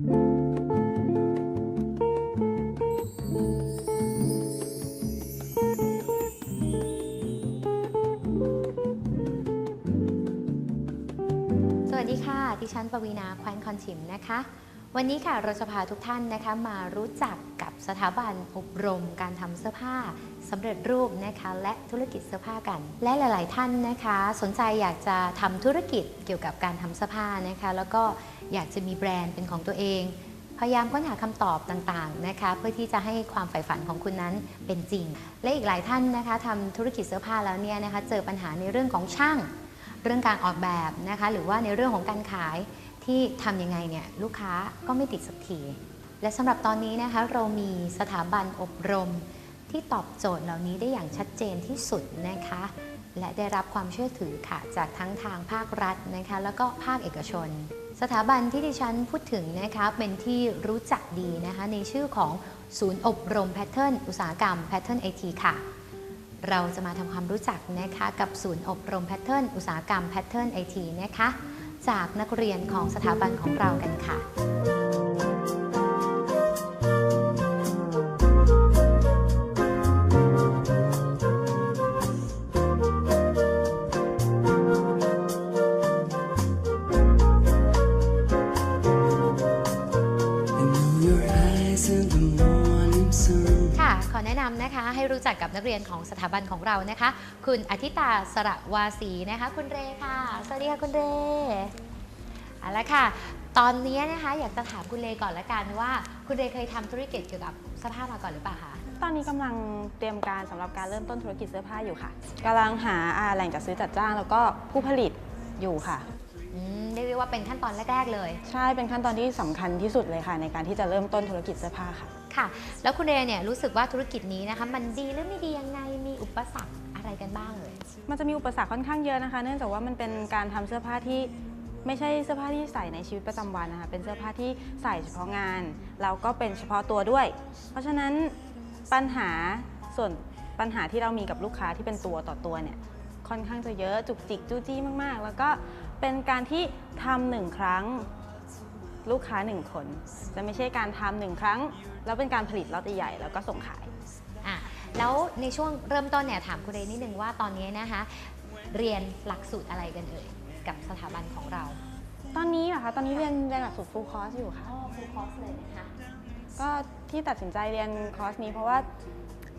สวัสดีค่ะ ดิฉันปวีนาแควนคอนชิมนะคะ วันนี้ค่ะเราจะพาทุกท่านนะคะมารู้จักกับสถาบันอบรมการทำเสื้อผ้าสำเร็จรูปนะคะและธุรกิจเสื้อผ้ากัน และหลาย ๆ ท่านนะคะ สนใจอยากจะทำธุรกิจเกี่ยวกับการทำเสื้อผ้านะคะแล้วก็อยากจะมีแบรนด์เป็นของตัวเอง พยายามค้นหาคำตอบต่าง ๆ นะคะเพื่อที่จะให้ความใฝ่ฝันของคุณนั้นเป็นจริง และอีกหลายท่านนะคะทำธุรกิจเสื้อผ้าแล้วเนี่ยนะคะเจอปัญหาในเรื่องของช่าง เรื่องการออกแบบนะคะหรือว่าในเรื่องของการขาย ที่ทำยังไงเนี่ยลูกค้าก็ไม่ติดสักที และสำหรับตอนนี้นะคะเรามีสถาบันอบรมที่ตอบโจทย์เหล่านี้ได้อย่างชัดเจนที่สุดนะคะ และได้รับความเชื่อถือค่ะ จากทั้งทางภาครัฐนะคะ แล้วก็ภาคเอกชน สถาบันที่ดิฉันพูดถึงนะคะเป็นที่รู้จักดีนะคะในชื่อของศูนย์อบรมแพทเทิร์นอุตสาหกรรมแพทเทิร์นไอทีค่ะ เราจะมาทำความรู้จักนะคะกับศูนย์อบรมแพทเทิร์นอุตสาหกรรมแพทเทิร์นไอทีนะคะ จากนักเรียนของสถาบันของเรากันค่ะ รู้จักกับนักเรียนของสถาบันของเรานะคะ คุณอธิตาสระวาสีนะคะ คุณเรค่ะ สวัสดีค่ะคุณเรเอาละค่ะ ตอนนี้นะคะอยากจะถามคุณเรก่อนละกันว่า คุณเรเคยทำธุรกิจเกี่ยวกับเสื้อผ้ามาก่อนหรือเปล่าคะตอนนี้กำลังเตรียมการสำหรับการเริ่มต้นธุรกิจเสื้อผ้าอยู่ค่ะกำลังหาอ่าแหล่งจัดซื้อจัดจ้าง แล้วก็ผู้ผลิตอยู่ค่ะอืมเรียกได้ว่าเป็นขั้นตอนแรก ๆ เลย ใช่เป็นขั้นตอนที่สำคัญที่สุดเลยค่ะ ในการที่จะเริ่มต้นธุรกิจเสื้อผ้าค่ะ ค่ะ แล้วคุณเรเนี่ยรู้สึกว่าธุรกิจนี้นะคะ มันดีหรือไม่ดียังไงมีอุปสรรคอะไรกันบ้างเลยมันจะมีอุปสรรคค่อนข้างเยอะนะคะ เนื่องจากว่ามันเป็นการทำเสื้อผ้าที่ไม่ใช่เสื้อผ้าที่ใส่ในชีวิตประจำวันนะคะ เป็นเสื้อผ้าที่ใส่เฉพาะงาน แล้วก็เป็นเฉพาะตัวด้วย เพราะฉะนั้นปัญหาส่วนปัญหาที่เรามีกับลูกค้าที่เป็นตัวต่อตัวเนี่ยค่อนข้างจะเยอะจุกจิกจู้จี้มาก ๆ แล้วก็เป็นการที่ทำหนึ่งครั้ง ลูกค้าหนึ่งคน จะไม่ใช่การทำหนึ่งครั้ง แล้วเป็นการผลิตล็อตใหญ่ๆแล้วก็ส่งขายอะแล้วในช่วงเริ่มต้นเนี่ยถามคุณเรนนิดนึงว่าตอนนี้นะคะ เรียนหลักสูตรอะไรกันเอ่ยกับสถาบันของเรา ตอนนี้เหรอคะตอนนี้เรียนเรียนหลักสูตรฟูลคอร์สอยู่ค่ะอ๋อฟูลคอร์สเลยนะคะ ก็ที่ตัดสินใจเรียนคอร์สนี้เพราะว่า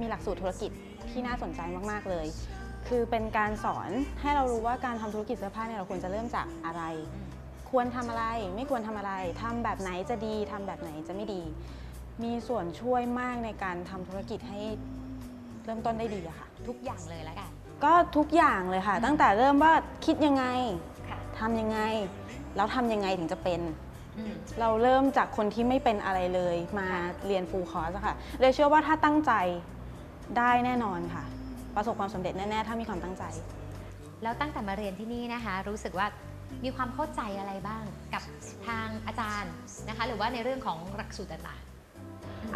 มีหลักสูตรธุรกิจที่น่าสนใจมาก ๆ เลย คือเป็นการสอนให้เรารู้ว่าการทำธุรกิจเสื้อผ้าเนี่ยเราควรจะเริ่มจากอะไร ควรทำอะไร ไม่ควรทำอะไรทำแบบไหนจะดีทำแบบไหนจะไม่ดี มีส่วนช่วยมากในการทำธุรกิจให้เริ่มต้นได้ดีอะค่ะ ทุกอย่างเลยแล้วกัน ก็ทุกอย่างเลยค่ะ ตั้งแต่เริ่มว่าคิดยังไงค่ะ ทำยังไง แล้วทำยังไงถึงจะเป็น อืม เราเริ่มจากคนที่ไม่เป็นอะไรเลยมาเรียนฟูลคอร์สอะค่ะเลยเชื่อว่าถ้าตั้งใจได้แน่นอนค่ะ ประสบความสำเร็จแน่ ๆ ถ้ามีความตั้งใจ แล้วตั้งแต่มาเรียนที่นี่นะคะ รู้สึกว่ามีความเข้าใจอะไรบ้างกับทางอาจารย์นะคะ หรือว่าในเรื่องของหลักสูตรต่าง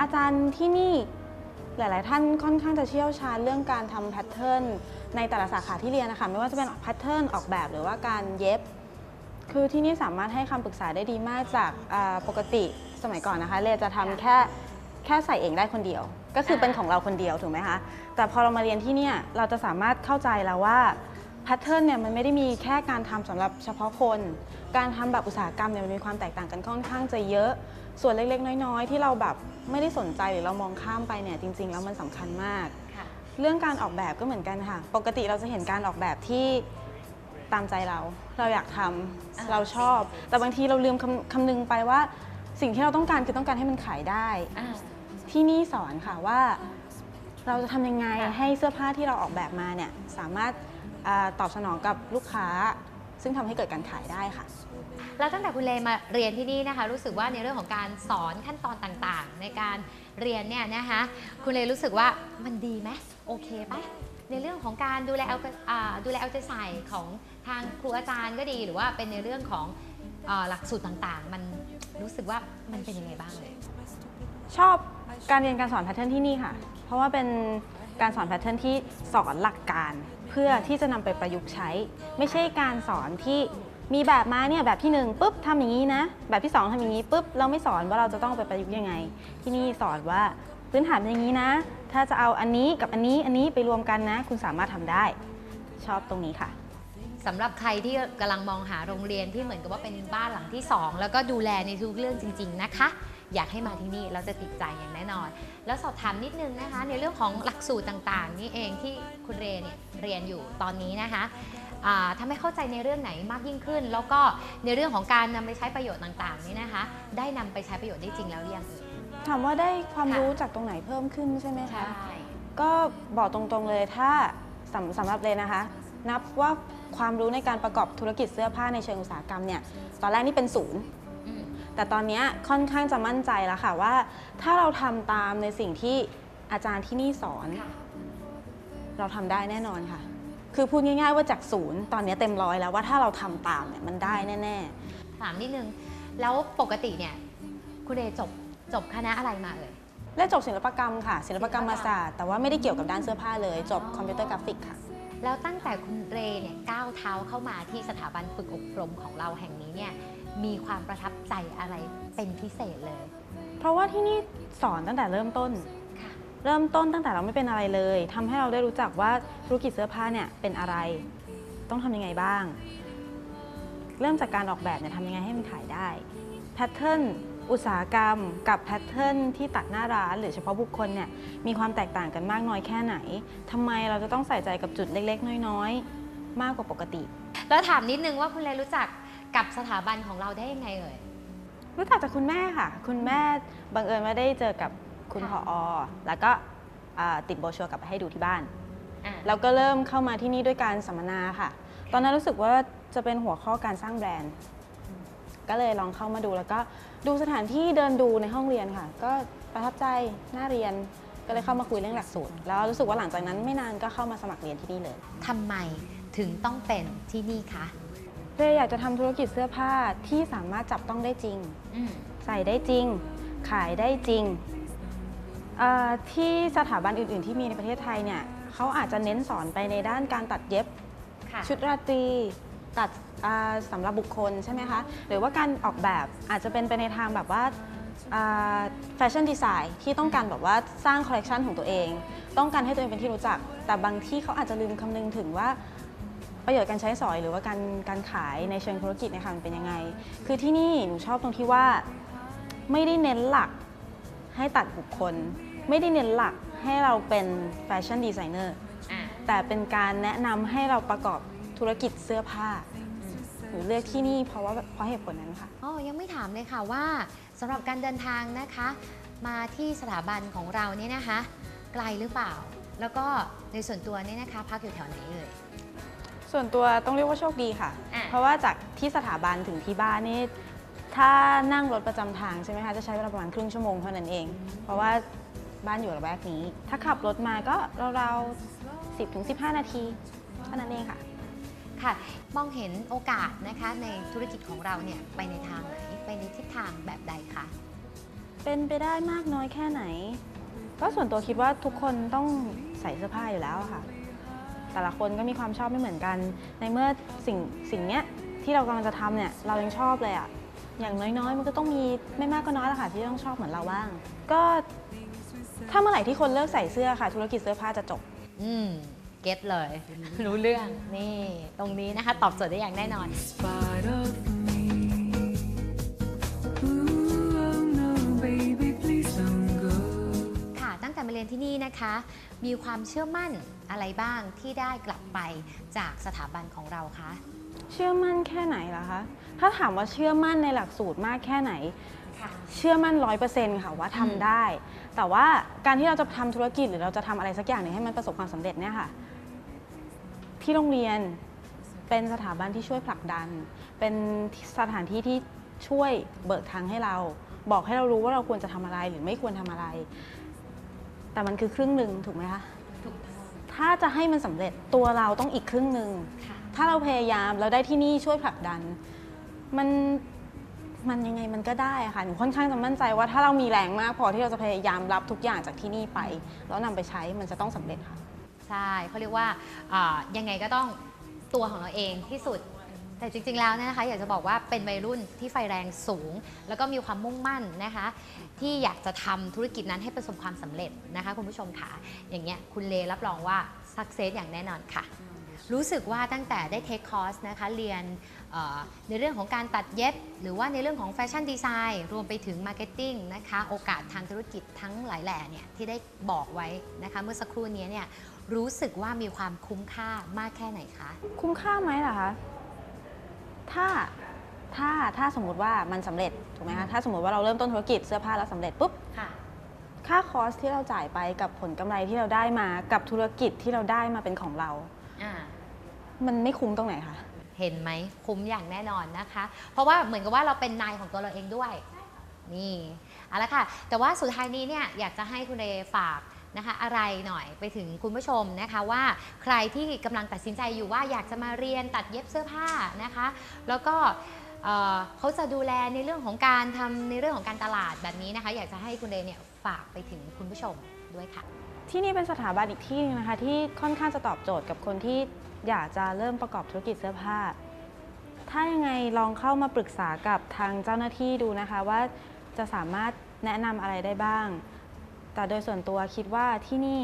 อาจารย์ที่นี่หลาย ๆ ท่านค่อนข้างจะเชี่ยวชาญเรื่องการทำแพทเทิร์นในแต่ละสาขาที่เรียนนะคะไม่ว่าจะเป็นแพทเทิร์นออกแบบหรือว่าการเย็บ คือที่นี่สามารถให้คำปรึกษาได้ดีมากจากอ่าปกติสมัยก่อนนะคะเรียนจะทำแค่แค่ใส่เองได้คนเดียว ก็คือเป็นของเราคนเดียวถูกไหมคะแต่พอเรามาเรียนที่เนี่ยเราจะสามารถเข้าใจแล้วว่าแพทเทิร์นเนี่ยมันไม่ได้มีแค่การทำสำหรับเฉพาะคน การทำแบบอุตสาหกรรมเนี่ยมันมีความแตกต่างกันค่อนข้างจะเยอะ ส่วนเล็กๆ น้อยๆ ที่เราแบบไม่ได้สนใจหรือเรามองข้ามไปเนี่ยจริง ๆ แล้วมันสำคัญมากๆค่ะเรื่องการออกแบบก็เหมือนกันค่ะ ปกติเราจะเห็นการออกแบบที่ตามใจเรา เราอยากทำอ่าเราชอบ แต่บางทีเราลืมคำคำนึงไปว่า สิ่งที่เราต้องการคือต้องการให้มันขายได้อ่าที่นี่สอนค่ะว่าเราจะทำยังไงค่ะให้เสื้อผ้าที่เราออกแบบมาเนี่ยสามารถอาตอบสนองกับลูกค้า ซึ่งทำให้เกิดการขายได้ค่ะ แล้วตั้งแต่คุณเลมาเรียนที่นี่นะคะ รู้สึกว่าในเรื่องของการสอนขั้นตอนต่างๆ ในการเรียนเนี่ยนะคะคุณเลรู้สึกว่ามันดีไหมโอเคปะในเรื่องของการดูแลเอาดูแลเอาใจใส่ของทางครูอาจารย์ก็ดี หรือว่าเป็นในเรื่องของอหลักสูตรต่างๆ มันรู้สึกว่ามันเป็นยังไงบ้างเลยชอบการเรียนการสอนแพทเทิร์นที่นี่ค่ะ เพราะว่าเป็นการสอนแพทเทิร์นที่สอนหลักการ เพื่อที่จะนำไปประยุกต์ใช้ ไม่ใช่การสอนที่ มีแบบมาเนี่ยแบบที่หนึ่งปุ๊บทำอย่างนี้นะ แบบที่สองทำอย่างนี้ปุ๊บเราไม่สอนว่าเราจะต้องไปประยุกต์ยังไง ที่นี่สอนว่าพื้นฐานอย่างนี้นะ ถ้าจะเอาอันนี้กับอันนี้อันนี้ไปรวมกันนะ คุณสามารถทำได้ชอบตรงนี้ค่ะสำหรับใครที่กำลังมองหาโรงเรียนที่เหมือนกับว่าเป็นบ้านหลังที่ 2 แล้วก็ดูแลในทุกเรื่องจริง ๆ นะคะ อยากให้มาที่นี่เราจะติดใจอย่างแน่นอน แล้วสอบถามนิดนึงนะคะ ในเรื่องของหลักสูตรต่างๆ นี่เองที่คุณเรเนี่ยเรียนอยู่ตอนนี้นะคะ อ่าทำให้เข้าใจในเรื่องไหนมากยิ่งขึ้น แล้วก็ในเรื่องของการนำไปใช้ประโยชน์ต่างๆนี่นะคะ ได้นำไปใช้ประโยชน์ได้จริงแล้วหรือยังเอ่ยถามว่าได้ความค่ะรู้จากตรงไหนเพิ่มขึ้นใช่ไหมคะก็บอกตรงๆเลยถ้าสำสำหรับเลยนะคะ นับว่าความรู้ในการประกอบธุรกิจเสื้อผ้าในเชิงอุตสาหกรรมเนี่ยตอนแรกนี่เป็นศูนย์อืมแต่ตอนเนี้ยค่อนข้างจะมั่นใจแล้วค่ะว่า ถ้าเราทำตามในสิ่งที่อาจารย์ที่นี่สอนค่ะเราทำได้แน่นอนค่ะ คือพูดง่ายๆว่าจากศูนย์ตอนนี้เต็มร้อยแล้วว่าถ้าเราทำตามเนี่ยมันได้แน่ถามนิดนึง แล้วปกติเนี่ยคุณเรจบจบคณะอะไรมาเอ่ยๆและจบศิลปกรรมค่ะ ศิลปกรรมศาสตร์แต่ว่าไม่ได้เกี่ยวกับด้านเสื้อผ้าเลย จบคอมพิวเตอร์กราฟิกค่ะ แล้วตั้งแต่คุณเรเนี่ยก้าวเท้าเข้ามาที่สถาบันฝึกอบรมของเราแห่งนี้เนี่ยมีความประทับใจอะไรเป็นพิเศษเลย เพราะว่าที่นี่สอนตั้งแต่เริ่มต้นค่ะ เริ่มต้นตั้งแต่เราไม่เป็นอะไรเลยทำให้เราได้รู้จักว่าธุรกิจเสื้อผ้าเนี่ยเป็นอะไร ต้องทำยังไงบ้าง เริ่มจากการออกแบบเนี่ยทำยังไงให้มันขายได้แพทเทิร์นอุตสาหกรรมกับแพทเทิร์นที่ตัดหน้าร้านหรือเฉพาะบุคคลเนี่ยมีความแตกต่างกันมากน้อยแค่ไหนทำไมเราจะต้องใส่ใจกับจุดเล็ก ๆ น้อย ๆ มากกว่าปกติ แล้วถามนิดนึงว่าคุณเรรู้จักกับสถาบันของเราได้ยังไงเอ่ยรู้จักจากคุณแม่ค่ะ คุณแม่บังเอิญมาได้เจอกับ คุณผค่ะอแล้วก็อ่าติดโบรชัวร์กลับไปให้ดูที่บ้านอะแล้วก็เริ่มเข้ามาที่นี่ด้วยการสัมมนาค่ะ ตอนนั้นรู้สึกว่าจะเป็นหัวข้อการสร้างแบรนด์ ก็เลยลองเข้ามาดูแล้วก็ดูสถานที่เดินดูในห้องเรียนค่ะ ก็ประทับใจน่าเรียนก็เลยเข้ามาคุยเรื่องหลักสูตร แล้วรู้สึกว่าหลังจากนั้นไม่นานก็เข้ามาสมัครเรียนที่นี่เลยทำไมถึงต้องเป็นที่นี่คะเรย์อยากจะทำธุรกิจเสื้อผ้าที่สามารถจับต้องได้จริงอืมใส่ได้จริง ขายได้จริงเอ่อ ที่สถาบันอื่น ๆ ที่มีในประเทศไทยเนี่ยเขาอาจจะเน้นสอนไปในด้านการตัดเย็บค่ะชุดราตรีตัดอ่าสำหรับบุคคลใช่ไหมคะหรือว่าการออกแบบอาจจะเป็นไปในทางแบบว่าแฟชั่นดีไซน์ที่ต้องการแบบว่าสร้างคอลเลกชันของตัวเอง ต้องการให้ตัวเองเป็นที่รู้จัก แต่บางที่เขาอาจจะลืมคำนึงถึงว่าประโยชน์การใช้สอยหรือว่าการการขายในเชิงธุรกิจเนะคะมันเป็นยังไง คือที่นี่หนูชอบตรงที่ว่าไม่ได้เน้นหลัก ให้ตัดบุคคล ไม่ได้เน้นหลักให้เราเป็นแฟชั่นดีไซเนอร์อะแต่เป็นการแนะนำให้เราประกอบธุรกิจเสื้อผ้า หรือเลือกที่นี่เพราะว่าเพราะเหตุผลนั้นค่ะอ๋อยังไม่ถามเลยค่ะว่าสำหรับการเดินทางนะคะ มาที่สถาบันของเราเนี่ยนะคะ ไกลหรือเปล่า แล้วก็ในส่วนตัวเนี่ยนะคะพักอยู่แถวไหนเอ่ยส่วนตัวต้องเรียกว่าโชคดีค่ะอะเพราะว่าจากที่สถาบันถึงที่บ้านนี่ ถ้านั่งรถประจำทางใช่ไหมคะจะใช้เวลาประมาณครึ่งชั่วโมงเท่านั้นเอง เพราะว่าบ้านอยู่ระแวกนี้ ถ้าขับรถมาก็ราวๆ10ถึง15 นาทีเท่านั้นเองค่ะ ค่ะ มองเห็นโอกาสนะคะในธุรกิจของเราเนี่ยไปในทางไหน ไปในทิศทางแบบใดคะ เป็นไปได้มากน้อยแค่ไหน ก็ส่วนตัวคิดว่าทุกคนต้องใส่เสื้อผ้าอยู่แล้วอะค่ะ แต่ละคนก็มีความชอบไม่เหมือนกัน ในเมื่อสิ่งสิ่งเนี้ยที่เรากำลังจะทำเนี่ยเรายังชอบเลยอะ อย่างน้อยๆ มันก็ต้องมีไม่มากก็น้อยแหละค่ะที่ต้องชอบเหมือนเราบ้าง ก็ถ้าเมื่อไหร่ที่คนเลิกใส่เสื้อค่ะ ธุรกิจเสื้อผ้าจะจบ อืมเก็ตเลย รู้เรื่องนี่ตรงนี้นะคะ ตอบโจทย์ได้อย่างแน่นอน spite of me. Ooh, oh no, baby, please don't go. ค่ะตั้งแต่มาเรียนที่นี่นะคะ มีความเชื่อมั่นอะไรบ้างที่ได้กลับไปจากสถาบันของเราคะ เชื่อมั่นแค่ไหนล่ะคะ ถ้าถามว่าเชื่อมั่นในหลักสูตรมากแค่ไหนค่ะเชื่อมั่นร้อยเปอร์เซ็นต์ค่ะว่าทำอืมได้ แต่ว่าการที่เราจะทำธุรกิจหรือเราจะทำอะไรสักอย่างหนึ่งให้มันประสบความสำเร็จเนี่ยค่ะ ที่โรงเรียนเป็นสถาบันที่ช่วยผลักดัน เป็นสถานที่ที่ช่วยเบิกทางให้เรา บอกให้เรารู้ว่าเราควรจะทำอะไรหรือไม่ควรทำอะไร แต่มันคือครึ่งหนึ่งถูกไหมคะ ถูกต้องถ้าจะให้มันสำเร็จตัวเราต้องอีกครึ่งหนึ่ง ค่ะ ถ้าเราพยายามเราได้ที่นี่ช่วยผลักดัน มันมันยังไงมันก็ได้อะค่ะหนูค่อนข้างจะมั่นใจว่าถ้าเรามีแรงมากพอที่เราจะพยายามรับทุกอย่างจากที่นี่ไป แล้วนำไปใช้มันจะต้องสำเร็จค่ะ ใช่เขาเรียกว่าอ่ายังไงก็ต้องตัวของเราเองที่สุด แต่จริง ๆ แล้วเนยนะคะ อยากจะบอกว่าเป็นวัยรุ่นที่ไฟแรงสูง แล้วก็มีความมุ่งมั่นนะคะ ที่อยากจะทำธุรกิจนั้นให้ประสบความสำเร็จนะคะ คุณผู้ชมค่ะอย่างเงี้ยคุณเลรับรองว่าสักเซสอย่างแน่นอนค่ะ รู้สึกว่าตั้งแต่ได้เทคคอร์สนะคะเรียนเอ่อในเรื่องของการตัดเย็บ หรือว่าในเรื่องของแฟชั่นดีไซน์รวมไปถึงมาร์เก็ตติ้งนะคะโอกาสทางธุรกิจทั้งหลายแหล่เนี่ยที่ได้บอกไว้นะคะเมื่อสักครู่นี้เนี่ยรู้สึกว่ามีความคุ้มค่ามากแค่ไหนคะ คุ้มค่าไหมล่ะคะ ถ้าถ้าถ้าสมมติว่ามันสำเร็จถูกไหมคะถ้าสมมติว่าเราเริ่มต้นธุรกิจเสื้อผ้าแล้วสำเร็จปุ๊บค่ะค่าคอสที่เราจ่ายไปกับผลกำไรที่เราได้มากับธุรกิจที่เราได้มาเป็นของเราอ่า มันไม่คุ้มตรงไหนคะ เห็นไหมคุ้มอย่างแน่นอนนะคะ เพราะว่าเหมือนกับว่าเราเป็นนายของตัวเราเองด้วย นี่เอาละค่ะ แต่ว่าสุดท้ายนี้เนี่ยอยากจะให้คุณเรฝากนะคะอะไรหน่อยไปถึงคุณผู้ชมนะคะว่าใครที่กำลังตัดสินใจอยู่ว่าอยากจะมาเรียนตัดเย็บเสื้อผ้านะคะ แล้วก็เอ่อเขาจะดูแลในเรื่องของการทำในเรื่องของการตลาดแบบนี้นะคะ อยากจะให้คุณเรเนี่ยฝากไปถึงคุณผู้ชมด้วยค่ะ ที่นี่เป็นสถาบันอีกที่หนึงนะคะ ที่ค่อนข้างจะตอบโจทย์กับคนที่อยากจะเริ่มประกอบธุรกิจเสื้อผ้า ถ้ายังไงลองเข้ามาปรึกษากับทางเจ้าหน้าที่ดูนะคะว่าจะสามารถแนะนำอะไรได้บ้าง แต่โดยส่วนตัวคิดว่าที่นี่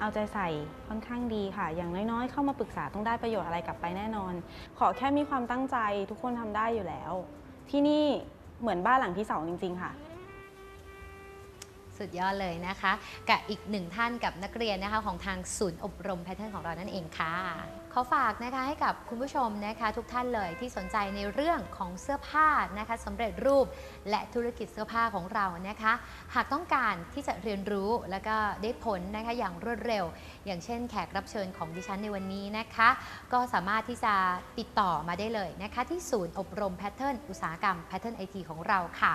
เอาใจใส่ค่อนข้างดีค่ะ อย่างน้อยๆ เข้ามาปรึกษาต้องได้ประโยชน์อะไรกลับไปแน่นอน ขอแค่มีความตั้งใจทุกคนทำได้อยู่แล้ว ที่นี่เหมือนบ้านหลังที่สองจริง ๆ ค่ะ สุดยอดเลยนะคะ กับอีกหนึ่งท่านกับนักเรียนนะคะของทางศูนย์อบรมแพทเทิร์นของเรานั่นเองค่ะขอฝากนะคะให้กับคุณผู้ชมนะคะทุกท่านเลยที่สนใจในเรื่องของเสื้อผ้านะคะสำเร็จรูปและธุรกิจเสื้อผ้าของเรานะคะ หากต้องการที่จะเรียนรู้แล้วก็ได้ผลนะคะอย่างรวดเร็ว อย่างเช่นแขกรับเชิญของดิฉันในวันนี้นะคะ ก็สามารถที่จะติดต่อมาได้เลยนะคะ ที่ศูนย์อบรมแพทเทิร์นอุตสาหกรรมแพทเทิร์นไอทีของเราค่ะ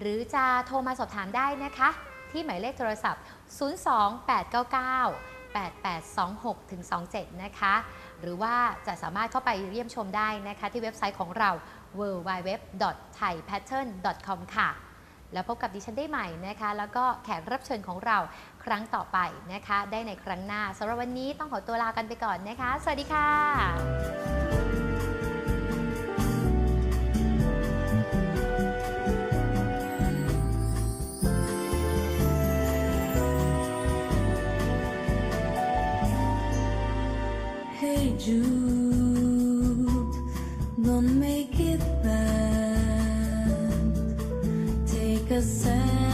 หรือจะโทรมาสอบถามได้นะคะ ที่หมายเลขโทรศัพท์ 02899 8826ถึง27 นะคะ หรือว่าจะสามารถเข้าไปเยี่ยมชมได้นะคะ ที่เว็บไซต์ของเรา www.thaipattern.com ค่ะ แล้วพบกับดิฉันได้ใหม่นะคะ แล้วก็แขกรับเชิญของเราครั้งต่อไปนะคะ ได้ในครั้งหน้าสำหรับวันนี้ต้องขอตัวลากันไปก่อนนะคะ สวัสดีค่ะ yourself.